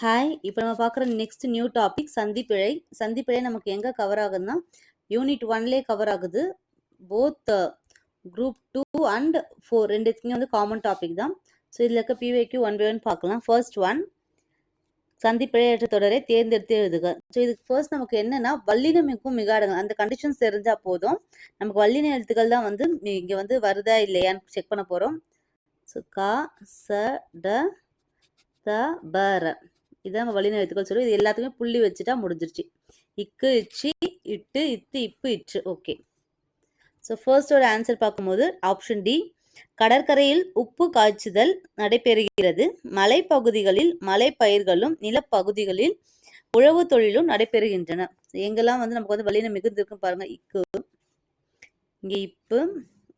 Hi இப்போ நம்ம பார்க்குற நெக்ஸ்ட் நியூ டாபிக் சந்திப்பிழை. சந்திப்பிழை நமக்கு எங்கே கவர் ஆகுதுன்னா யூனிட் ஒன்லேயே கவர் ஆகுது. Both group two and four ரெண்டுத்துக்குமே வந்து காமன் டாபிக் தான். ஸோ இதில் இருக்க பிவேக்யூ ஒன் பை ஒன் பார்க்கலாம். ஃபர்ஸ்ட் ஒன் சந்திப்பிழையற்ற தொடரை தேர்ந்தெடுத்து எழுதுக. ஸோ இதுக்கு ஃபர்ஸ்ட் நமக்கு என்னன்னா வல்லினமிக்கும் மிகாடுங்க அந்த கண்டிஷன்ஸ் தெரிஞ்சால் போதும். நமக்கு வல்லின எழுத்துக்கள் தான் வந்து இங்கே வந்து வருதா இல்லையான்னு செக் பண்ண போகிறோம் ஸோ கா ச ட த ப இதான் நம்ம சொல்லி சொல்லுவோம் இது எல்லாத்துக்குமே புள்ளி வச்சுட்டா முடிஞ்சிருச்சு. இக்கு இச்சி இட்டு இத்து இப்பு இச்சு ஓகே. ஸோ ஃபர்ஸ்டோட ஆன்சர் பார்க்கும்போது ஆப்ஷன் டி கடற்கரையில் உப்பு காய்ச்சுதல் நடைபெறுகிறது. மலைப்பகுதிகளில் மலைப்பயிர்களும் நிலப்பகுதிகளில் உழவு தொழிலும் நடைபெறுகின்றன. எங்கெல்லாம் வந்து நமக்கு வந்து வல்லினம் மிகுந்திருக்கும் பாருங்க. இக்கு இங்கே இப்பு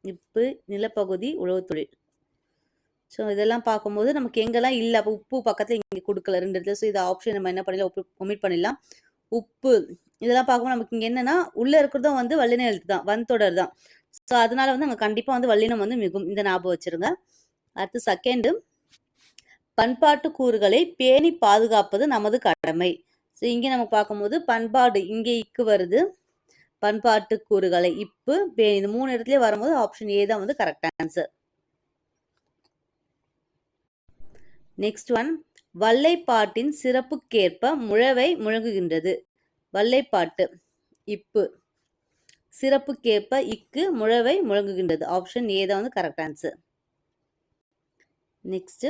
இப்பு நிலப்பகுதி உழவு தொழில். ஸோ இதெல்லாம் பார்க்கும்போது நமக்கு எங்கெல்லாம் இல்லை அப்போ உப்பு பக்கத்தில் இங்கே கொடுக்கல ரெண்டு இடத்துல. ஸோ இது ஆப்ஷன் நம்ம என்ன பண்ணிடலாம்? உப்பு ஒமிட் பண்ணிடலாம். உப்பு இதெல்லாம் பார்க்கும்போது நமக்கு இங்கே என்னன்னா உள்ளே இருக்கிறதும் வந்து வல்லின எழுத்து தான் வன் தொடர் தான். ஸோ அதனால வந்து அங்கே கண்டிப்பாக வந்து வல்லினம் வந்து மிகும். இந்த ஞாபகம் வச்சுருங்க. அடுத்து செகண்டு பண்பாட்டு கூறுகளை பேணி பாதுகாப்பது நமது கடமை. ஸோ இங்கே நம்ம பார்க்கும்போது பண்பாடு இங்கே இக்கு வருது. பண்பாட்டு கூறுகளை இப்பு பேணி. இந்த மூணு இடத்துலயே வரும்போது ஆப்ஷன் ஏ தான் வந்து கரெக்ட் ஆன்சர் நெக்ஸ்ட் ஒன் வல்லைப்பாட்டின் சிறப்புக்கேற்ப முழவை முழங்குகின்றது. வல்லைப்பாட்டு. இப்பு. சிறப்புக்கேற்ப இக்கு முழவை முழங்குகின்றது. ஆப்ஷன் ஏ தான் வந்து கரெக்ட் ஆன்சர் நெக்ஸ்ட்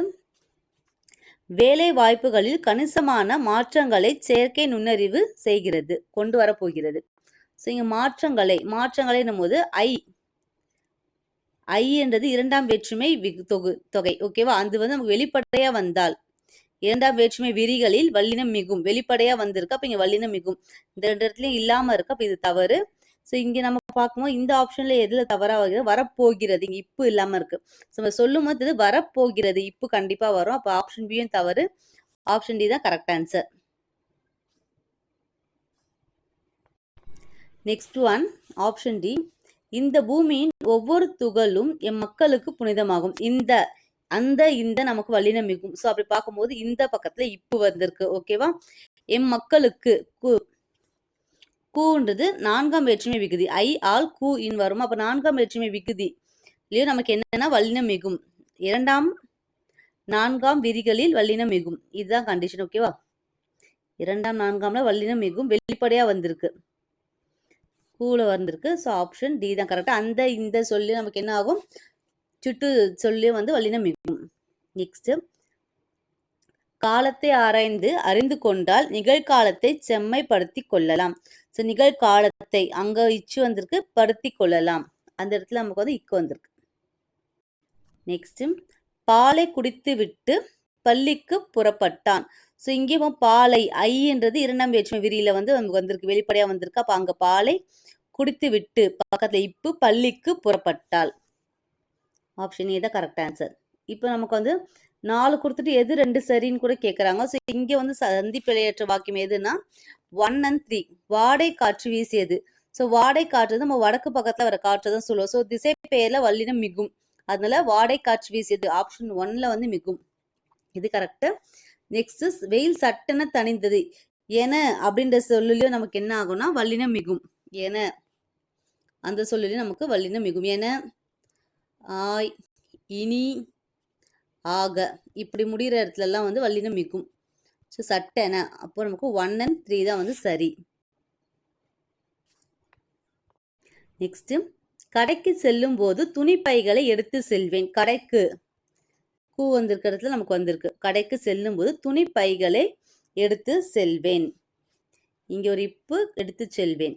வேலை வாய்ப்புகளில் கணிசமான மாற்றங்களை செயற்கை நுண்ணறிவு செய்கிறது கொண்டு வரப்போகிறது. ஸோ இங்கே மாற்றங்களை மாற்றங்களை போது ஐ ஐ என்றது இரண்டாம் வேற்றுமை விகு- தொகு தொகை. ஓகேவா அது வந்து நமக்கு வெளிப்படையா வந்தால். இரண்டாம் வேற்றுமை விரிகளில் வல்லினம் மிகும். வெளிப்படையா வந்திருக்கு. அப்ப இங்க வல்லினம் மிகும். இந்த ரெண்டு இடத்துலயும் இல்லாம இருக்கு. அப்ப இது தவறு. ஸோ இங்க நம்ம பார்க்கும்போது இந்த ஆப்ஷன்ல எதுல தவறா வருகிறது வரப்போகிறது. இங்க இப்பு இல்லாம இருக்கு. ஸோ நம்ம சொல்லும் போது இது வரப்போகிறது. இப்பு கண்டிப்பா வரும். அப்ப ஆப்ஷன் பியும் தவறு. ஆப்ஷன் டி தான் correct answer next one option D இந்த பூமியின் ஒவ்வொரு துகளும் எம் மக்களுக்கு புனிதமாகும். இந்த அந்த இந்த நமக்கு வல்லினம் மிகும். ஸோ அப்படி பார்க்கும்போது இந்த பக்கத்துல இப்பு வந்திருக்கு. ஓகேவா எம் மக்களுக்கு கூன்றது நான்காம் வேற்றுமை விகுதி. ஐ ஆல் கூ இன் வரும். அப்ப நான்காம் வேற்றுமை விகுதி இல்லையோ நமக்கு என்னன்னா வல்லினம் மிகும். இரண்டாம் நான்காம் விதிகளில் வல்லினம் மிகும். இதுதான் கண்டிஷன் ஓகேவா இரண்டாம் நான்காம்ல வல்லினம் மிகும். வெளிப்படையா வந்திருக்கு. கூல வந்திருக்கு. ஸோ ஆப்ஷன் டி தான் கரெக்டாக அந்த இந்த சொல்லி நமக்கு என்ன ஆகும்? சுட்டு சொல்லி வந்து வல்லினம் மிகும். நெக்ஸ்ட்டு காலத்தை ஆராய்ந்து அறிந்து கொண்டால் நிகழ்காலத்தை செம்மைப்படுத்தி கொள்ளலாம். ஸோ நிகழ்காலத்தை அங்கே இச்சு வந்திருக்கு படுத்தி கொள்ளலாம். அந்த இடத்துல நமக்கு வந்து இக்கு வந்திருக்கு. நெக்ஸ்ட்டு பாலை குடித்து விட்டு பள்ளிக்கு புறப்பட்டான். ஸோ இங்கேயும் பாலை ஐன்றது இரண்டாம் வேற்றுமை விரியில வந்து நமக்கு வந்திருக்கு. வெளிப்படையாக வந்திருக்கு. அப்போ அங்கே பாலை குடித்து விட்டு இப்பு பள்ளிக்கு புறப்பட்டாள். ஆப்ஷன் ஏ தான் கரெக்ட் ஆன்சர் இப்போ நமக்கு வந்து நாலு கொடுத்துட்டு எது ரெண்டு சரின்னு கூட கேட்குறாங்க ஸோ இங்கே வந்து சந்தி பிழையற்ற வாக்கியம் எதுன்னா ஒன் அண்ட் த்ரீ வாடை காற்று வீசியது. ஸோ வாடை காற்று நம்ம வடக்கு பக்கத்தில் வர காற்று தான் சொல்லுவோம். ஸோ திசை பெயரில் வல்லினம் மிகும். அதனால வாடை காற்று வீசியது. ஆப்ஷன் ஒன்ல வந்து மிகும். இது கரெக்டு நெக்ஸ்ட் வெயில் சட்டென தணிந்தது. என அப்படின்ற சொல்லுலயும் நமக்கு என்ன ஆகும்னா வல்லினம் மிகும். என அந்த சொல்லுலயும் நமக்கு வல்லினம் மிகும். என ஆய் இனி ஆக இப்படி முடிகிற இடத்துலலாம் வந்து வல்லினம் மிகும். ஸோ சட்டென அப்போ நமக்கு ஒன் அண்ட் த்ரீ தான் வந்து சரி. நெக்ஸ்ட்டு கடைக்கு செல்லும் போது துணிப்பைகளை எடுத்து செல்வேன். கடைக்கு கூ வந்திருக்க இடத்துல நமக்கு வந்திருக்கு. கடைக்கு செல்லும் போது துணிப்பைகளை எடுத்து செல்வேன். இங்கே ஒரு இப்பு எடுத்து செல்வேன்.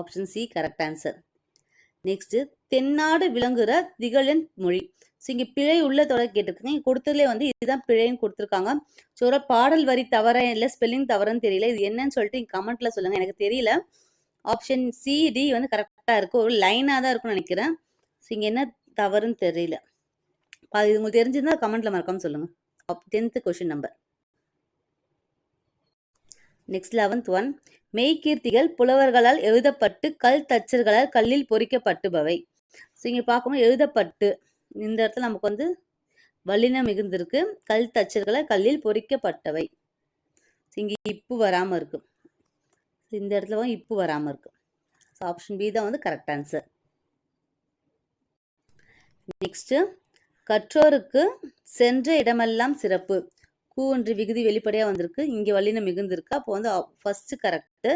Option C correct answer next தென்னாடு விளங்குற திகழன் மொழி. ஸோ இங்கே பிழை உள்ள தொடர் கேட்டிருக்காங்க. இங்கே கொடுத்ததுலேயே வந்து இதுதான் பிழைன்னு கொடுத்துருக்காங்க. ஸோ ஒரு பாடல் வரி தவற இல்லை ஸ்பெல்லிங் தவறுன்னு தெரியல. இது என்னன்னு சொல்லிட்டு இங்கே கமெண்ட்ல சொல்லுங்க. எனக்கு தெரியல. ஆப்ஷன் சி டி வந்து கரெக்டாக இருக்கும். ஒரு லைனாக தான் இருக்கும்னு நினைக்கிறேன். ஸோ இங்கே என்ன தவறுன்னு தெரியல. இது உங்களுக்கு தெரிஞ்சிருந்தா கமெண்ட்ல மறக்காம சொல்லுங்க. Tenth question number next eleventh one மெய்கீர்த்திகள் புலவர்களால் எழுதப்பட்டு கல் தச்சர்களால் கல்லில் பொறிக்கப்பட்டுபவை. ஸோ இங்கே பார்க்கும்போது எழுதப்பட்டு. இந்த இடத்துல நமக்கு வந்து வல்லினம் மிகுந்திருக்கு. கல் தச்சர்களால் கல்லில் பொறிக்கப்பட்டவை. இங்கே இப்பு வராமல் இருக்கு. இந்த இடத்துல வந்து இப்பு வராமல் இருக்கு. ஆப்ஷன் பி தான் வந்து கரெக்ட் ஆன்சர் நெக்ஸ்ட்டு கற்றோருக்கு சென்ற இடமெல்லாம் சிறப்பு. கூ என்று விகுதி வெளிப்படையாக வந்திருக்கு. இங்கே வல்லினம் மிகுந்திருக்கு. அப்போ வந்து ஃபர்ஸ்ட் கரெக்டு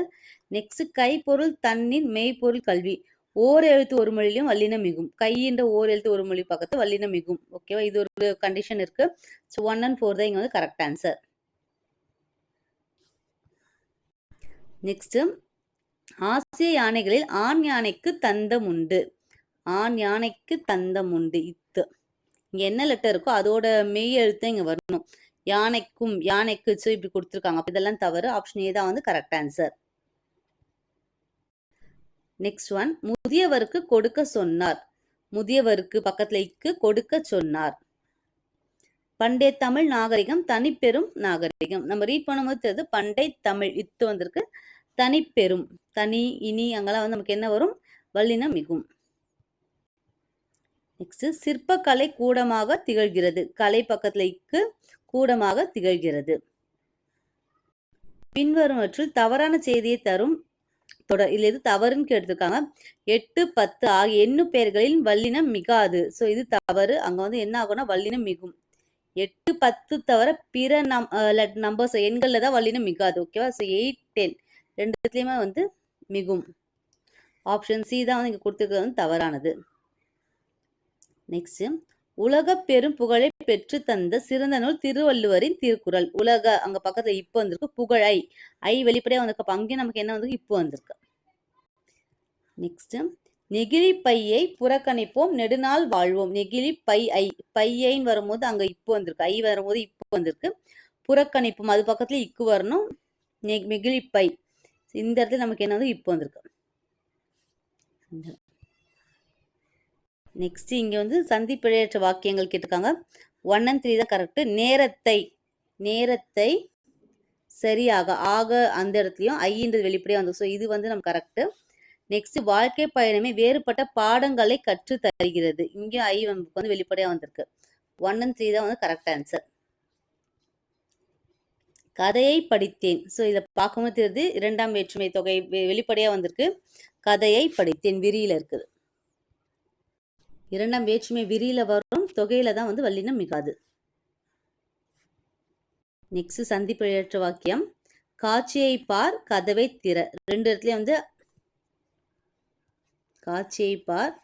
நெக்ஸ்ட் கைப்பொருள் தன்னின் மெய்ப்பொருள் கல்வி. ஓர் எழுத்து ஒரு மொழியிலும் வல்லினம் மிகும். கையின்ற ஓர் எழுத்து ஒரு மொழி பக்கத்து வல்லினம் மிகும். ஓகேவா இது ஒரு கண்டிஷன் இருக்கு. ஸோ ஒன் அண்ட் ஃபோர் தான் இங்கே வந்து கரெக்ட் ஆன்சர் நெக்ஸ்ட் ஆசிய யானைகளில் ஆண் யானைக்கு தந்தம் உண்டு. ஆண் யானைக்கு தந்தம் உண்டு. இத்து. இங்க என்ன லெட்டர் இருக்கோ அதோட மெய் எழுத்து இங்க வரணும். யானைக்கும் யானைக்கு ஸோ இப்படி கொடுத்துருக்காங்க. இதெல்லாம் தவறு. ஆப்ஷன் ஏ தான் வந்து கரெக்ட் ஆன்சர் நெக்ஸ்ட் ஒன் முதியவருக்கு கொடுக்க சொன்னார். முதியவருக்கு பக்கத்துல இக்கு கொடுக்க சொன்னார். பண்டைய தமிழ் நாகரிகம் தனிப்பெரும் நாகரிகம். நம்ம ரீட் பண்ணும்போது தெரியுது பண்டை தமிழ் இத்து வந்திருக்கு. தனிப்பெரும் தனி இனி அங்கெல்லாம் வந்து நமக்கு என்ன வரும்? வல்லினம் மிகும். நெக்ஸ்ட் சிற்பக்கலை கூடமாக திகழ்கிறது. கலை பக்கத்துல இக்கு கூடமாக திகழ்கிறது. பின்வருமற்றில் தவறான செய்தியை தரும் தொடர் இல்ல இது தவறுன்னு கேட்டிருக்காங்க. எட்டு பத்து ஆகிய எண்ணு பெயர்களில் வல்லினம் மிகாது. ஸோ இது தவறு. அங்க வந்து என்ன ஆகும்னா வல்லினம் மிகும். எட்டு பத்து தவிர பிற நம் நம்பர்ஸ் எண்கள்ல தான் வல்லினம் மிகாது. ஓகேவா ஸோ எயிட் டென் ரெண்டுத்துலயுமே வந்து மிகும். ஆப்ஷன் சி தான் வந்து இங்க கொடுத்துருக்கிறது வந்து தவறானது. நெக்ஸ்ட் உலக பெரும் புகழை பெற்று தந்த சிறந்த நூல் திருவள்ளுவரின் திருக்குறள். உலக அங்க பக்கத்துல இப்போ வந்திருக்கு புகழை. ஐ வெளிப்படையா வந்திருக்கு. அப்ப அங்கேயும் நமக்கு என்ன வந்திருக்கு? இப்போ வந்திருக்கு. நெக்ஸ்ட் நெகிழி பையை புறக்கணிப்போம் நெடுநாள் வாழ்வோம். நெகிழி பை ஐ பையைன்னு வரும்போது அங்க இப்போ வந்திருக்கு. ஐ வரும்போது இப்போ வந்திருக்கு. புறக்கணிப்போம். அது பக்கத்துல இக்கு வரணும். நெகிழி பை. இந்த இடத்துல நமக்கு என்ன வந்து இப்போ வந்திருக்கு? நெக்ஸ்ட் இங்க வந்து சந்தி பிழையற்ற வாக்கியங்கள் கேட்டிருக்காங்க. ஒன் அண்ட் த்ரீ தான் கரெக்ட் நேரத்தை நேரத்தை சரியாக ஆக அந்த இடத்துலையும் ஐன்றது வெளிப்படையாக வந்து ஸோ இது வந்து நம்ம கரெக்ட் நெக்ஸ்ட் வாழ்க்கை பயணமே வேறுபட்ட பாடங்களை கற்று தருகிறது இங்கே ஐ நமக்கு வந்து வெளிப்படையாக வந்திருக்கு. ஒன் அண்ட் த்ரீ தான் வந்து கரெக்ட் ஆன்சர் கதையை படித்தேன். ஸோ இதை பார்க்கும்போது தெரியுது. இரண்டாம் வேற்றுமை தொகை வெளிப்படையாக வந்திருக்கு. கதையை படித்தேன். விரியில இருக்குது. இரண்டாம் வேற்றுமை விரியில வரும் தொகையில தான் வந்து வல்லினம் மிகாது. நெக்ஸ்ட் சந்திப்பிழையற்ற வாக்கியம் காட்சியை பார் கதவை திற. ரெண்டு இடத்துலயும் வந்து காட்சியை பார்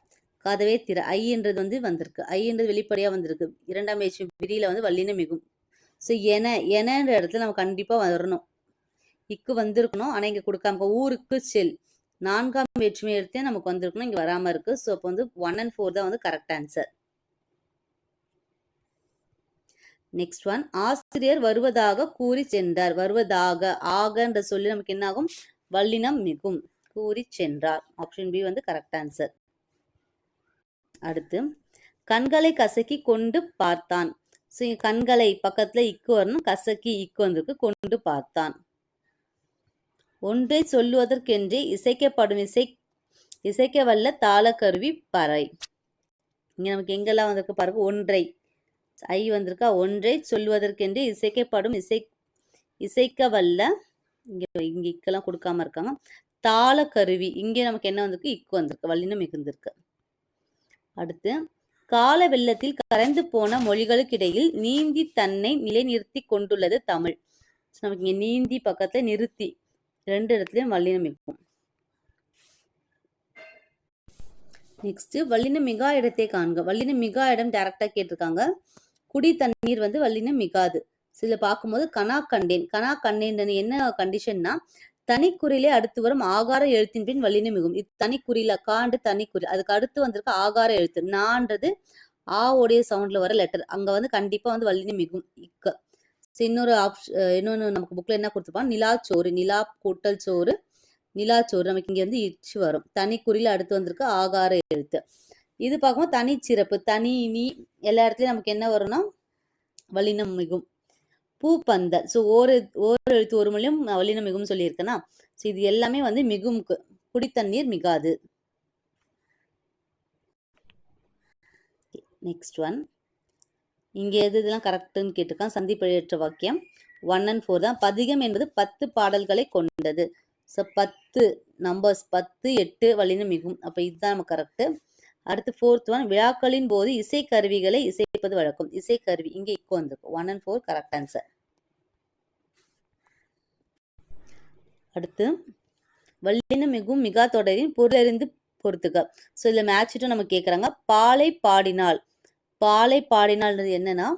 கதவை திற. ஐன்றது வந்து வந்திருக்கு. ஐன்றது வெளிப்படையா வந்திருக்கு. இரண்டாம் வேற்றுமை விரியில வந்து வல்லினம் மிகும். ஸோ என எனன்ற இடத்துல நம்ம கண்டிப்பா வரணும். இக்கு வந்திருக்கணும் ஆனா இங்க கொடுக்காம ஊருக்கு செல். நான்காம் வேற்றுமை எடுத்தே நமக்கு வந்திருக்கணும். இங்கே வராமல் இருக்குது ஸோ அப்போ வந்து ஒன் அண்ட் ஃபோர் தான் வந்து கரெக்ட் ஆன்சர் நெக்ஸ்ட் ஒன் ஆசிரியர் வருவதாக கூறி சென்றார். வருவதாக ஆகன்ற சொல்லி நமக்கு என்னாகும்? வல்லினம் மிகும். கூறி சென்றார். ஆப்ஷன் பி வந்து கரெக்ட் ஆன்சர் அடுத்து கண்களை கசக்கி கொண்டு பார்த்தான். ஸோ கண்களை பக்கத்தில் இக்கு வரணும். கசக்கி இக்கு வந்திருக்கு. கொண்டு பார்த்தான். ஒன்றை சொல்லுவதற்கென்றே இசைக்கப்படும் இசை இசைக்க வல்ல தாளக்கருவி பறை. இங்க நமக்கு எங்கெல்லாம் வந்திருக்கு பாருங்க ஒன்றை. ஐ வந்திருக்கா ஒன்றை சொல்வதற்கென்றே இசைக்கப்படும் இசை இசைக்க வல்ல இங்க இங்கே இக்கெல்லாம் கொடுக்காம இருக்காங்க. தாளக்கருவி இங்கே நமக்கு என்ன வந்திருக்கு இக்கு வந்திருக்கு வல்லினம் மிகுந்திருக்கு. அடுத்து கால வெள்ளத்தில் கரைந்து போன மொழிகளுக்கிடையில் நீந்தி தன்னை நிலைநிறுத்தி கொண்டுள்ளது தமிழ். நமக்கு இங்க நீந்தி பக்கத்தை நிறுத்தி ரெண்டு இடத்துலயும் வல்லினம் இருக்கும். நெக்ஸ்ட் வல்லின மிகா இடத்தை காண்க. வல்லின மிகா இடம் டைரக்டா கேட்டிருக்காங்க. குடி தண்ணீர் வந்து வல்லினம் மிகாது சில பார்க்கும்போது கனா கண்டேன் கனா கண்டேன் என்ன கண்டிஷன்னா தனிக்குறிலே அடுத்து வரும் ஆகார எழுத்தின் பின் வல்லின மிகும் இது தனிக்குறியில காண்டு தனிக்குறி. அதுக்கு அடுத்து வந்திருக்க ஆகார எழுத்து. நான்றது ஆ உடைய சவுண்ட்ல வர லெட்டர் அங்க வந்து கண்டிப்பா வந்து வல்லின மிகும் இக்க. இன்னொரு ஆப்ஷன் இன்னொன்று நமக்கு புக்கில் என்ன கொடுத்துருப்பாங்க நிலாச்சோறு நிலா கூட்டல் சோறு நிலாச்சோறு நமக்கு இங்கே வந்து இச்சு வரும். தனி குறியில் அடுத்து வந்திருக்கு ஆகார எழுத்து. இது பார்க்கும்போது தனி சிறப்பு தனி இனி எல்லா இடத்துலையும் நமக்கு என்ன வரும்னா வல்லினம் மிகும். பூப்பந்தல் ஸோ ஓர் ஓர் எழுத்து ஒரு மொழியும் வல்லினம் மிகும் சொல்லியிருக்கேன்னா ஸோ இது எல்லாமே வந்து மிகும் குடித்தண்ணீர் மிகாது. நெக்ஸ்ட் ஒன் இங்கே எது இதெல்லாம் கரெக்டுன்னு கேட்டிருக்கான். சந்தி பிழையற்ற வாக்கியம் ஒன் அண்ட் ஃபோர் தான். பதிகம் என்பது பத்து பாடல்களை கொண்டது. ஸோ பத்து நம்பர்ஸ் பத்து எட்டு வழின்னு மிகும். அப்போ இதுதான் நம்ம கரெக்டு அடுத்து ஃபோர்த் ஒன் விழாக்களின் போது இசைக்கருவிகளை இசைப்பது வழக்கம். இசைக்கருவி இங்கே இக்கோ வந்திருக்கு. One and four correct answer அடுத்து வல்லின மிகவும் மிகா தொடரின் பொருளறிந்து பொறுத்துக்க ஸோ இதில் மேட்சிட்டும் நம்ம கேட்குறாங்க பாலை பாடினால் பாலை பாடினால்ன்றது என்னன்னா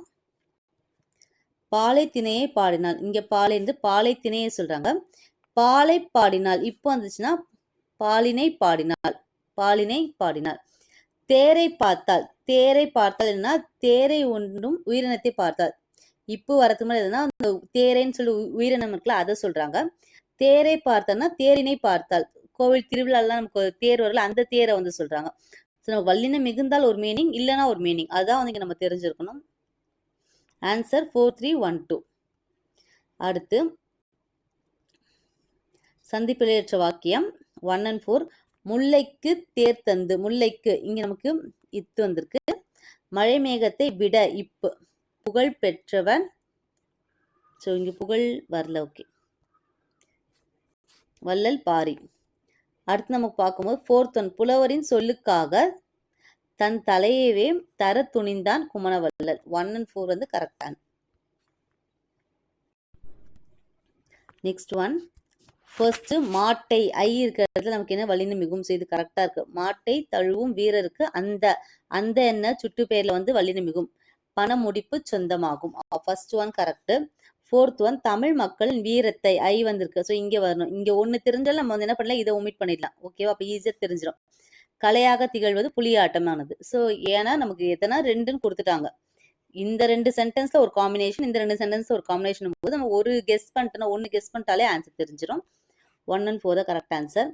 பாலை திணையை பாடினால் இங்க பாலை இருந்து பாலை திணையை சொல்றாங்க. பாலை பாடினால் இப்போ வந்துச்சுன்னா பாலினை பாடினாள். பாலினை பாடினாள். தேரை பார்த்தால் தேரை பார்த்தால் என்னன்னா தேரை ஒன்றும் உயிரினத்தை பார்த்தால் இப்போ வரதுக்கு முன்னாடி எதுனா அந்த தேரைன்னு சொல்லி உயிரினம் இருக்குல்ல அதை சொல்றாங்க. தேரை பார்த்தால்னா தேரினை பார்த்தால் கோவில் திருவிழாலாம் நமக்கு தேர் வரல அந்த தேரை வந்து சொல்றாங்க. ஸோ நம்ம வல்லினம் மிகுந்தால் ஒரு மீனிங் இல்லைன்னா ஒரு மீனிங் அதான் வந்து இங்க நம்ம தெரிஞ்சிருக்கணும். Answer four three one two அடுத்து சந்திப்பிழையற்ற வாக்கியம் ஒன் அண்ட் ஃபோர் முல்லைக்கு தேர் தந்து முல்லைக்கு இங்கே நமக்கு இத்து வந்திருக்கு. மழை மேகத்தை விட இப்பு புகழ் பெற்றவன். ஸோ இங்கே புகழ் வரல ஓகே வள்ளல் பாரி. அடுத்து நமக்கு பார்க்கும்போது ஃபோர்த் ஒன் புலவரின் சொல்லுக்காக தன் தலையவே தர துணிந்தான் குமணவல்லல் ஒன் அண்ட் ஃபோர் வந்து கரெக்டான நெக்ஸ்ட் ஒன் ஃபர்ஸ்ட்டு மாட்டை ஐ இருக்கிற இடத்துல நமக்கு என்ன வலின்னு மிகும்? செய்து கரெக்டாக இருக்கு. மாட்டை தழுவும் வீரருக்கு அந்த அந்த என்ன சுட்டு பேரில் வந்து வலின்னு மிகும்? பண முடிப்பு சொந்தமாகும். First one correct fourth one Tamil மக்களின் வீரத்தை ஐ வந்திருக்கு. ஸோ இங்கே வரணும். இங்கே ஒன்று தெரிஞ்சாலும் நம்ம வந்து என்ன பண்ணலாம்? இதை ஒமிட் பண்ணிடலாம். ஓகேவா அப்போ ஈஸியாக தெரிஞ்சிடும் கலையாக திகழ்வது புலியாட்டமானது. ஸோ ஏன்னா நமக்கு எத்தனை? ரெண்டுன்னு கொடுத்துட்டாங்க. இந்த ரெண்டு சென்டென்ஸ்ல ஒரு காம்பினேஷன் இந்த ரெண்டு சென்டென்ஸ்ல ஒரு காம்பினேஷன் போது நம்ம ஒரு கெஸ் பண்ணிட்டோம்னா ஒன்று கெஸ் பண்ணிட்டாலே ஆன்சர் தெரிஞ்சிடும் ஒன் அண்ட் ஃபோர் தான் கரெக்ட் ஆன்சர்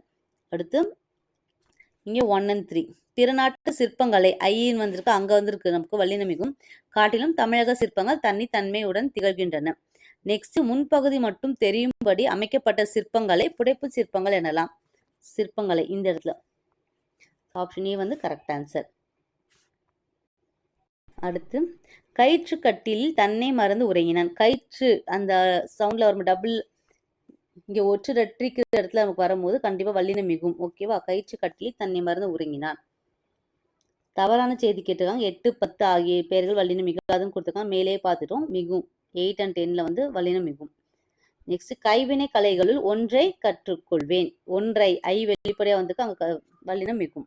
அடுத்து இங்கே ஒன் அண்ட் த்ரீ பிற நாட்டு சிற்பங்களை ஐன்னு வந்திருக்கு. அங்கே வந்திருக்கு. நமக்கு வல்லினமிகும் காட்டிலும் தமிழக சிற்பங்கள் தனி தன்மையுடன் திகழ்கின்றன. நெக்ஸ்ட் முன்பகுதி மட்டும் தெரியும்படி அமைக்கப்பட்ட சிற்பங்களை புடைப்பு சிற்பங்கள் எனலாம். சிற்பங்களை இந்த இடத்துல. ஆப்ஷன் ஏ வந்து கரெக்ட் ஆன்சர் அடுத்து கயிற்று கட்டிலில் தன்னை மறந்து உறங்கினான். கயிற்று அந்த சவுண்ட்ல வரும் டபுள் இங்க ஒற்று ரெற்றிக்கிற இடத்துல நமக்கு வரும்போது கண்டிப்பா வல்லினம் மிகும். ஓகேவா கயிற்று கட்டிலில் தன்னை மறந்து உறங்கினான். தவறான செய்தி கேட்டிருக்காங்க. எட்டு பத்து ஆகிய பெயர்கள் வல்லினம் அதுவும் கொடுத்துருக்காங்க. மேலே பார்த்துட்டோம். மிகும். எயிட் அண்ட் டென்ல வந்து வலினம் மிகும் நெக்ஸ்ட் கைவினை கலைகளுள் ஒன்றை கற்றுக்கொள்வேன். ஒன்றை ஐ வெளிப்படையா வந்து அங்க வல்லினம் மிகும்.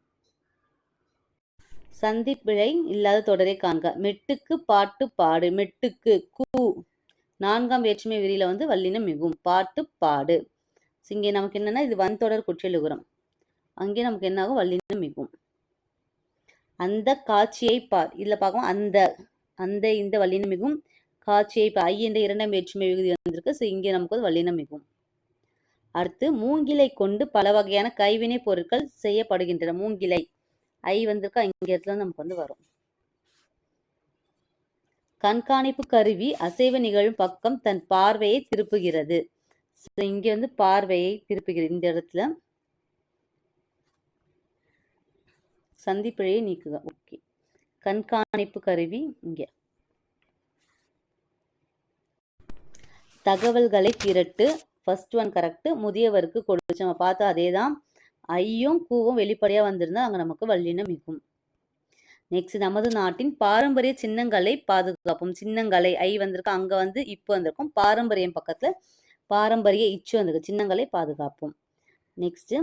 சந்திப்பிழை இல்லாத தொடரை காண்க. மெட்டுக்கு பாட்டு பாடு. மெட்டுக்கு கூ. நான்காம் வேற்றுமை விரியில வந்து வல்லினம் மிகும். பாட்டு பாடு. இங்கே நமக்கு என்னன்னா இது வன்தொடர் குற்றியலுகுரம். அங்கே நமக்கு என்ன ஆகும் வல்லினம் மிகும். அந்த காட்சியை பார் இதுல பார்க்கவும் அந்த அந்த இந்த வல்லினம் மிகும். காட்சியை இப்போ ஐ என்ற இரண்டாம் வேற்றுமை விகுதி வந்திருக்கு. ஸோ இங்கே நமக்கு வந்து வல்லினம் மிகும் அடுத்து மூங்கிலை கொண்டு பல வகையான கைவினை பொருட்கள் செய்யப்படுகின்றன. மூங்கிலை ஐ வந்திருக்கா? இங்கே இடத்துல நமக்கு வந்து வரும். கண்காணிப்பு கருவி அசைவு நிகழும் பக்கம் தன் பார்வையை திருப்புகிறது. ஸோ இங்கே வந்து பார்வையை திருப்புகிறது. இந்த இடத்துல சந்திப்பிழையை நீக்குக. ஓகே கண்காணிப்பு கருவி இங்கே. தகவல்களை திரட்டு ஃபர்ஸ்ட் ஒன் கரெக்ட் முதியவருக்கு கொடுத்து நம்ம பார்த்தா அதே தான் ஐயும் கூவும் வெளிப்படையாக வந்திருந்தால் அங்கே நமக்கு வல்லினம் மிகும். நெக்ஸ்ட் நமது நாட்டின் பாரம்பரிய சின்னங்களை பாதுகாப்போம். சின்னங்களை ஐ வந்திருக்கு அங்கே வந்து இப்போ வந்திருக்கும். பாரம்பரியம் பக்கத்தில் பாரம்பரிய இச்சு வந்திருக்கு. சின்னங்களை பாதுகாப்போம். நெக்ஸ்ட்டு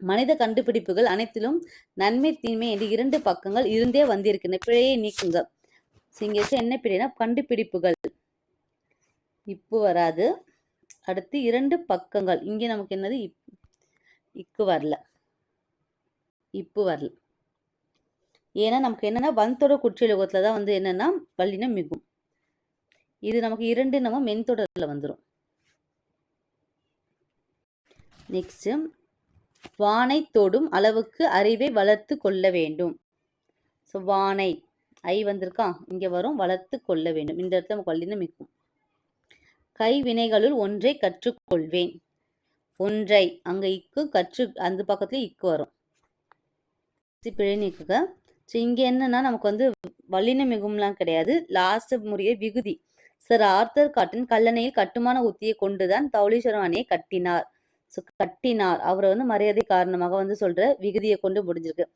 மனித கண்டுபிடிப்புகள் அனைத்திலும் நன்மை தீமை என்று இரண்டு பக்கங்கள் இருந்தே வந்திருக்கின்றன. பிழையை நீக்குங்க. So, என்ன பிழைனா கண்டுபிடிப்புகள். இப்பு வராது. அடுத்து இரண்டு பக்கங்கள். இங்கே நமக்கு என்னது? இப்- இக்கு வரல. இப்பு வரல. ஏன்னா நமக்கு என்னென்னா வன்தொடர் குற்றியலுகத்துல தான் வந்து என்னன்னா வல்லினம் மிகும். இது நமக்கு இரண்டு நம்ம மென்தொடரில் வந்துடும் நெக்ஸ்ட்டு வானை தொடும் அளவுக்கு அறிவை வளர்த்து கொள்ள வேண்டும். ஸோ வானை ஐ வந்திருக்கா? இங்கே வரும். வளர்த்து கொள்ள வேண்டும். இந்த இடத்துல நமக்கு வல்லினம் மிகும். கைவினைகளுள் ஒன்றை கற்றுக்கொள்வேன். ஒன்றை அங்க இக்கு கற்று அந்த பக்கத்துல இக்கு வரும். பிழை நீக்குக. ஸோ இங்கே என்னன்னா நமக்கு வந்து வல்லின மிகும்லாம் கிடையாது. லாஸ்ட் முறையே விகுதி. சார் ஆர்த்தர் காட்டன் கல்லணையில் கட்டுமான உத்தியை கொண்டுதான் தௌலீஸ்வரம் அணையை கட்டினார். ஸோ கட்டினார். அவரை வந்து மரியாதை காரணமாக வந்து சொல்ற விகுதியை கொண்டு முடிஞ்சிருக்கு.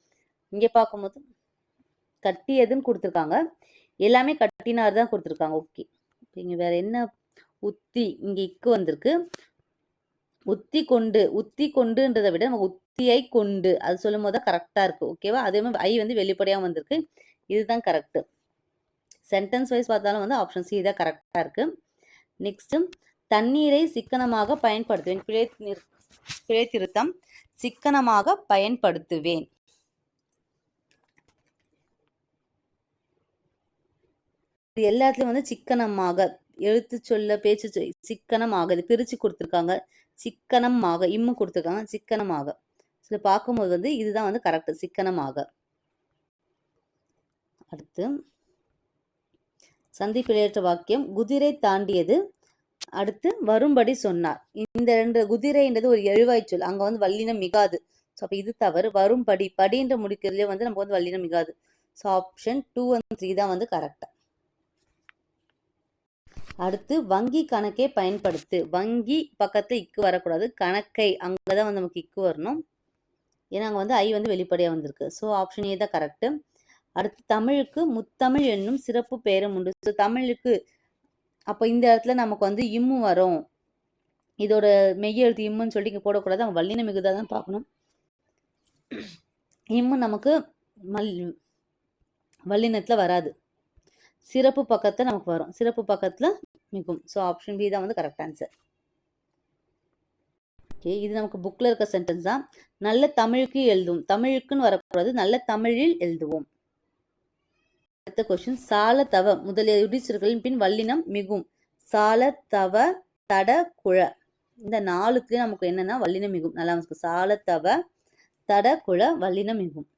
இங்கே பார்க்கும்போது கட்டியதுன்னு கொடுத்துருக்காங்க. எல்லாமே கட்டினார் தான் கொடுத்துருக்காங்க. ஓகே. இங்கே வேற என்ன உத்தி இங்கே இக்கு வந்திருக்கு. உத்தி கொண்டு உத்தி கொண்டுன்றதை விட நம்ம உத்தியை கொண்டு அது சொல்லும் போது தான் கரெக்டாக இருக்கு ஓகேவா அதே மாதிரி ஐ வந்து வெளிப்படையாக வந்திருக்கு. இதுதான் கரெக்ட் சென்டென்ஸ் வைஸ் பார்த்தாலும் வந்து ஆப்ஷன் சி தான் கரெக்டாக இருக்கு. நெக்ஸ்ட் தண்ணீரை சிக்கனமாக பயன்படுத்துவேன். பிழை நிறு- பிழை திருத்தம். சிக்கனமாக பயன்படுத்துவேன். இது எல்லாத்துலயும் வந்து சிக்கனமாக எழுத்து சொல்ல பேச்சு சொல் சிக்கனமாக இது பிரிச்சு கொடுத்துருக்காங்க. சிக்கனமாக இம்மு கொடுத்துருக்காங்க. சிக்கனமாக. சில பார்க்கும்போது வந்து இதுதான் வந்து கரெக்ட் சிக்கனமாக. அடுத்து சந்தி பிழையற்ற வாக்கியம் குதிரை தாண்டியது. அடுத்து வரும்படி சொன்னார். இந்த ரெண்டு குதிரைன்றது ஒரு எழுவாய் சொல். அங்க வந்து வல்லினம் மிகாது. ஸோ அப்போ இது தவறு. வரும்படி. படின்ற முடிக்கிறதுலேயே வந்து நமக்கு வந்து வல்லினம் மிகாது. So option two and three தான் வந்து கரெக்டாக அடுத்து வங்கி கணக்கை பயன்படுத்து. வங்கி பக்கத்தில் இக்கு வரக்கூடாது. கணக்கை அங்கே தான் வந்து நமக்கு இக்கு வரணும். ஏன்னா அங்கே வந்து ஐ வந்து வெளிப்படையாக வந்திருக்கு. ஸோ ஆப்ஷன் ஏ தான் கரெக்டு அடுத்து தமிழுக்கு முத்தமிழ் என்னும் சிறப்பு பெயரும் உண்டு. ஸோ தமிழுக்கு அப்போ இந்த இடத்துல நமக்கு வந்து இம்மு வரும். இதோட மெய்யெழுத்து இம்முன்னு சொல்லிட்டு இங்கே போடக்கூடாது. அவங்க வல்லின மிகுதாக தான் பார்க்கணும். இம்மு நமக்கு மல் வல்லினத்தில் வராது. சிறப்பு பக்கத்தில் நமக்கு வரும். சிறப்பு பக்கத்தில் மிகும் ஸோ ஆப்ஷன் பி தான் வந்து கரெக்ட் ஆன்சர் ஓகே இது நமக்கு புக்கில் இருக்க சென்டென்ஸ் தான். நல்ல தமிழுக்கு எழுதுவோம். தமிழுக்குன்னு வரக்கூடாது. நல்ல தமிழில் எழுதுவோம். அடுத்த கொஸ்டின் சால தவ முதலிய யுடிச்சர்களின் பின் வல்லினம் மிகும். சால தவ தட குழ. இந்த நாளுக்கு நமக்கு என்னன்னா வல்லினம் மிகும். நல்லா நமக்கு சால தவ தட குழ வல்லினம் மிகும்.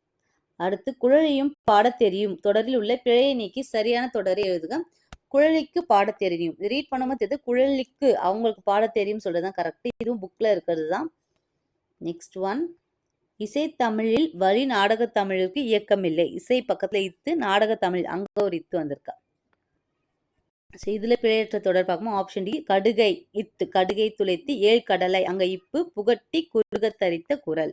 அடுத்து குழலையும் பாடத் தெரியும் தொடரில் உள்ள பிழையை நீக்கி சரியான தொடரை எழுதுக. குழலிக்கு பாட தெரியும். ரீட் பண்ணும்போது தெரியுது குழலிக்கு அவங்களுக்கு பாடத் தெரியும் சொல்றதுதான் கரெக்ட் இதுவும் புக்ல இருக்கிறது தான் நெக்ஸ்ட் ஒன் இசைத்தமிழில் வழி நாடகத் தமிழுக்கு இயக்கமில்லை. இசை பக்கத்துல இத்து நாடக தமிழ். அங்க ஒரு இத்து வந்திருக்கா. ஸோ இதுல பிழையற்ற தொடர் பார்க்கும்போது ஆப்ஷன் டி கடுகை இத்து கடுகை துளைத்து ஏழ் கடலை அங்க இப்பு புகட்டி குருகத்தரித்த குரல்.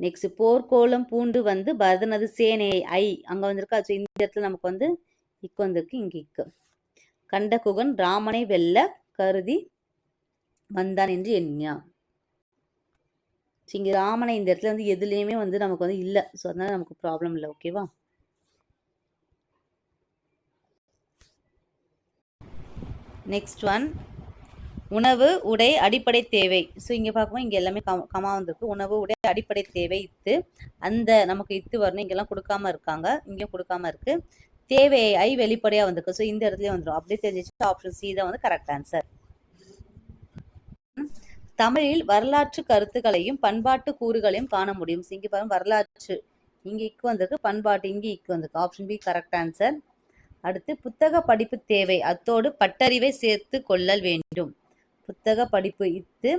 நெக்ஸ்ட் போர்க்கோலம் பூண்டு வந்து பரதனது சேனை ஐ. அங்க வந்திருக்கா. ஸோ இந்த இடத்துல நமக்கு வந்து இக்கு வந்திருக்கு. இங்க இக்கு. கண்டகுகன் ராமனை வெல்ல கருதி வந்தான் என்று எண்ணியான் ஸோ ராமனை இந்த இடத்துல வந்து எதுலேயுமே வந்து நமக்கு வந்து இல்லை. ஸோ அதனால நமக்கு ப்ராப்ளம் இல்லை. ஓகேவா நெக்ஸ்ட் ஒன் உணவு உடை அடிப்படை தேவை. ஸோ இங்கே பார்க்கும்போது இங்கே எல்லாமே கம கமா வந்திருக்கு. உணவு உடை அடிப்படை தேவை இத்து. அந்த நமக்கு இத்து வரணும். இங்கெல்லாம் கொடுக்காம இருக்காங்க. இங்கேயும் கொடுக்காம இருக்கு. தேவை ஐ வெளிப்படையாக வந்திருக்கு. ஸோ இந்த இடத்துலயே வந்துடும் அப்படியே தெரிஞ்சிச்சு ஆப்ஷன் சி தான் வந்து கரெக்ட் ஆன்சர் தமிழில் வரலாற்று கருத்துக்களையும் பண்பாட்டு கூறுகளையும் காண முடியும். இங்கே பாருங்க வரலாற்று. இங்கே இக்கு வந்திருக்கு. பண்பாட்டு இங்கே இக்கு வந்திருக்கு. ஆப்ஷன் பி கரெக்ட் ஆன்சர் அடுத்து புத்தக படிப்பு தேவை. அத்தோடு பட்டறிவை சேர்த்து கொள்ளல் வேண்டும். புத்தக படிப்பு இத்து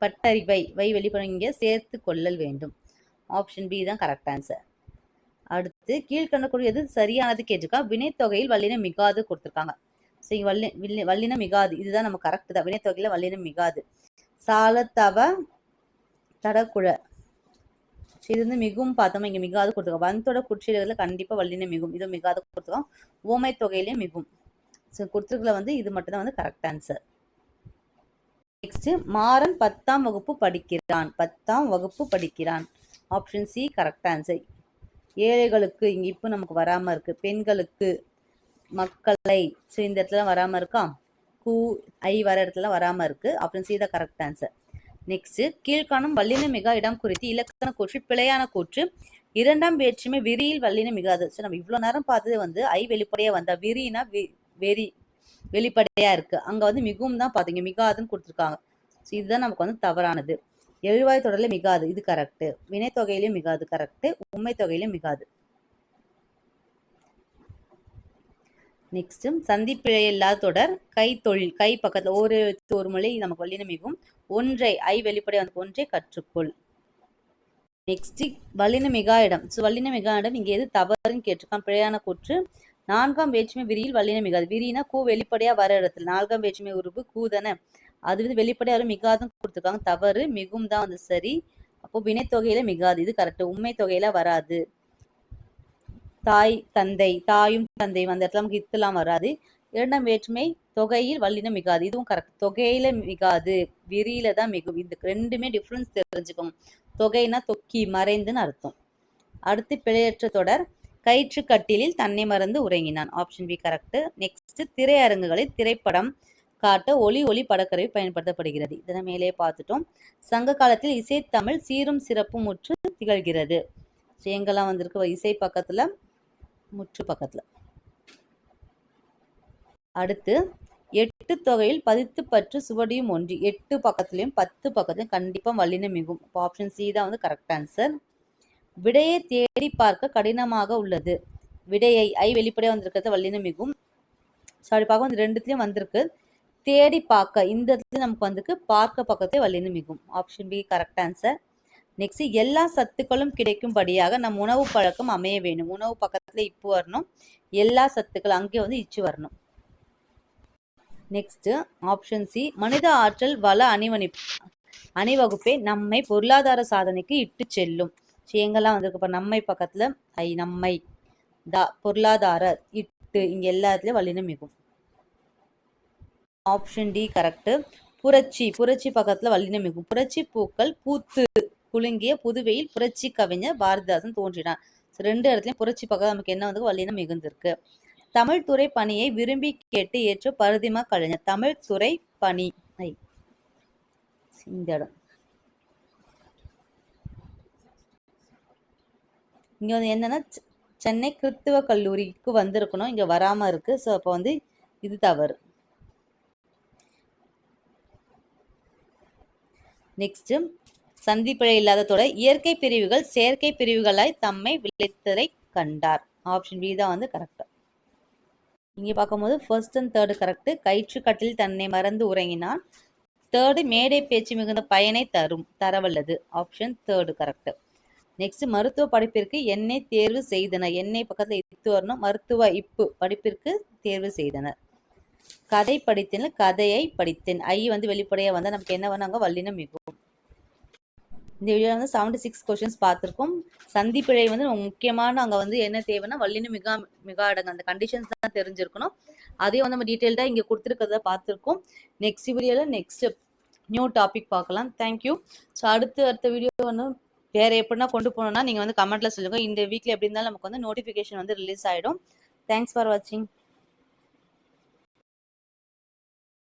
பட்டறிவை வை வெளிப்படும் சேர்த்து கொள்ளல் வேண்டும். ஆப்ஷன் பி தான் கரெக்ட் ஆன்சர் அடுத்து கீழ்கண்டக்கூடிய எது சரியானது கேட்டிருக்கா? வினைத்தொகையில் வல்லினம் மிகாது கொடுத்துருக்காங்க. ஸோ இங்க வல்லி வில்லி- வல்லினம் மிகாது. இதுதான் நம்ம கரெக்ட் தான். வினைத்தொகையில் வல்லினம் மிகாது. சாலத்தவ தடக்குழ. ஸோ இது வந்து மிகவும் பார்த்தோம்? இங்கே மிகாது கொடுத்துருக்கோம். வந்தோட குற்றியல்ல கண்டிப்பாக வல்லினம் மிகும். இது மிகாது கொடுத்துருக்கோம். ஓமை தொகையிலே மிகும். ஸோ கொடுத்துருக்கல வந்து இது மட்டும்தான் வந்து கரெக்ட் ஆன்சர் நெக்ஸ்ட் மாறன் பத்தாம் வகுப்பு படிக்கிறான். பத்தாம் வகுப்பு படிக்கிறான். ஆப்ஷன் சி கரெக்ட் ஆன்சர் ஏழைகளுக்கு இங்கே இப்போ நமக்கு வராமல் இருக்கு. பெண்களுக்கு மக்களை ஸோ இந்த இடத்துல வராமல் இருக்கா? கூ ஐ வர இடத்துல வராமல் இருக்கு. ஆப்ஷன் சி தான் கரெக்ட் ஆன்சர் நெக்ஸ்ட் கீழ்காணும் வல்லின மிக இடம் குறித்து இலக்கண கூற்று பிழையான கூற்று. இரண்டாம் வேற்றுமை விரியில் வல்லின மிகாது ஸோ நம்ம இவ்வளோ நேரம் பார்த்தது வந்து ஐ வெளிப்படையாக வந்தால் விரினா வெரி வெளிப்படையா இருக்கு. அங்க வந்து மிகவும் தான் பாத்தீங்க மிகாதுன்னு கொடுத்துருக்காங்க. ஸோ இதுதான் நமக்கு வந்து தவறானது. எழுவாய் தொடர்ல மிகாது இது கரெக்ட் வினைத்தொகையிலையும் மிகாது கரெக்டு உண்மை தொகையிலையும் மிகாது. நெக்ஸ்ட் சந்திப்பிழை இல்லாத தொடர் கை தொழில் கை பக்கத்துல ஒரு ஒரு மொழி நமக்கு வல்லினம் மிகவும் ஒன்றை ஐ வெளிப்படை வந்து ஒன்றை கற்றுக்கொள். நெக்ஸ்ட் வல்லின மிகா இடம் ஸோ வல்லின மிகா இடம் இங்கே எது தவறுன்னு கேட்டிருக்கான். பிழையான கூற்று. நான்காம் வேற்றுமை விரியில் வல்லின மிகாது. விரினா கூ வெளிப்படையா வர இடத்துல. நான்காம் வேற்றுமை உருவு கூ தானே. அது வந்து வெளிப்படையா வரும் மிகாதும் கொடுத்துருக்காங்க. தவறு மிகும் தான் வந்து சரி. அப்போ வினைத்தொகையில மிகாது. இது கரெக்ட் உண்மை தொகையில வராது. தாய் தந்தை தாயும் தந்தை அந்த இடத்துல நமக்கு இத்துலாம் வராது. இரண்டாம் வேற்றுமை தொகையில் வல்லினம் மிகாது. இதுவும் கரெக்ட் தொகையில மிகாது. விரியில தான் மிகும். இது ரெண்டுமே டிஃப்ரென்ஸ் தெரிஞ்சுக்கோங்க தொகைனா தொக்கி மறைந்துன்னு அர்த்தம். அடுத்து பிழையற்ற தொடர். கயிற்று கட்டிலில் தன்னை மறந்து உறங்கினான். ஆப்ஷன் பி கரெக்ட் நெக்ஸ்ட் திரையரங்குகளில் திரைப்படம் காட்ட ஒளி ஒளி படக்கருவி பயன்படுத்தப்படுகிறது. இதனை மேலே பார்த்துட்டோம். சங்க காலத்தில் இசைத்தமிழ் சீரும் சிறப்பும் முற்று திகழ்கிறது. ஸோ எங்கெல்லாம் வந்திருக்கு? இசை பக்கத்தில் முற்று பக்கத்தில். அடுத்து எட்டு தொகையில் பதித்து பற்று சுவடியும் ஒன்று. எட்டு பக்கத்துலையும் பத்து பக்கத்துலையும் கண்டிப்பாக வல்லினம் மிகும். ஆப்ஷன் சி தான் வந்து கரெக்ட் ஆன்சர் விடையை தேடி பார்க்க கடினமாக உள்ளது. விடையை ஐ வெளிப்படையாக வந்திருக்கிறது வல்லினம் மிகும் சாரி பார்க்க வந்து ரெண்டுத்துலேயும் வந்திருக்கு. தேடி பார்க்க இந்த இடத்துல நமக்கு வந்துருக்கு பார்க்க பக்கத்தே வல்லினம் மிகும் option B correct answer next எல்லா சத்துக்களும் கிடைக்கும்படியாக நம் உணவு பழக்கம் அமைய வேணும் உணவு பக்கத்தில் இப்பு வரணும் எல்லா சத்துக்கள் அங்கே வந்து இச்சு வரணும். நெக்ஸ்ட் ஆப்ஷன் சி மனித ஆற்றல் வள அணிவணி அணிவகுப்பே நம்மை பொருளாதார சாதனைக்கு இட்டு செல்லும். ஸோ எங்கெல்லாம் வந்திருக்கு. இப்போ நம்மை பக்கத்தில் ஐ நம்மை தா பொருளாதார இட்டு இங்கே எல்லாத்துலேயும் வல்லினம் மிகும். ஆப்ஷன் டி கரெக்டு புரட்சி புரட்சி பக்கத்தில் வல்லினம் மிகும். புரட்சி பூக்கள் பூத்து குலுங்கிய புதுவையில் புரட்சி கவிஞர் பாரதிதாசன் தோன்றினார். ரெண்டு இடத்துலையும் புரட்சி பக்கம் நமக்கு என்ன வந்து வல்லினம் மிகுந்திருக்கு. தமிழ் துறை பணியை விரும்பி கேட்டு ஏற்ற பருதிமா கலைஞர். தமிழ் துறை பணி ஐ. இந்த இடம். இங்கே வந்து என்னென்னா சென்னை கிறித்துவ கல்லூரிக்கு வந்திருக்கணும். இங்கே வராமல் இருக்குது ஸோ அப்போ வந்து இது தவறு. நெக்ஸ்ட்டு சந்திப்பிழை இல்லாததோட இயற்கை பிரிவுகள் செயற்கை பிரிவுகளாய் தம்மை விளைத்ததை கண்டார். ஆப்ஷன் பி தான் வந்து கரெக்ட் இங்கே பார்க்கும்போது ஃபர்ஸ்ட் அண்ட் தேர்டு கரெக்டு கயிற்று கட்டில் தன்னை மறந்து உறங்கினான். தேர்டு மேடை பேச்சு மிகுந்த பயனை தரும் தரவல்லது. ஆப்ஷன் தேர்டு கரெக்டு நெக்ஸ்ட் மருத்துவ படிப்பிற்கு என்னை தேர்வு செய்தனர் என்னை பக்கத்தில் இத்து வரணும். மருத்துவ இப்பு படிப்பிற்கு தேர்வு செய்தனர். கதை படித்தேன். கதையை படித்தேன். ஐ வந்து வெளிப்படையாக வந்தால் நமக்கு என்ன வேணாங்க வல்லினம் மிகவும். இந்த வீடியோவில் வந்து செவன்டி சிக்ஸ் கொஷின்ஸ் பார்த்துருக்கோம் சந்திப்பிழை வந்து முக்கியமான அங்கே வந்து என்ன தேவைன்னா வல்லினம் மிகா மிகா அடங்கு. அந்த கண்டிஷன்ஸ் தான் தெரிஞ்சிருக்கணும். அதையும் வந்து நம்ம டீட்டெயில்டாக இங்கே கொடுத்துருக்கிறத பார்த்துருக்கோம். நெக்ஸ்ட் வீடியோவில் நெக்ஸ்ட் நியூ டாபிக் பார்க்கலாம். தேங்க்யூ ஸோ அடுத்து அடுத்த வீடியோ வந்து வேறு எப்படின்னா கொண்டு போகணுன்னா நீங்கள் வந்து கமெண்ட்டில் சொல்லுங்கள் இந்த வீக்கில் எப்படி இருந்தாலும் நமக்கு வந்து நோட்டிஃபிகேஷன் வந்து ரிலீஸ் ஆகிடும் தேங்க்ஸ் ஃபார் வாட்சிங்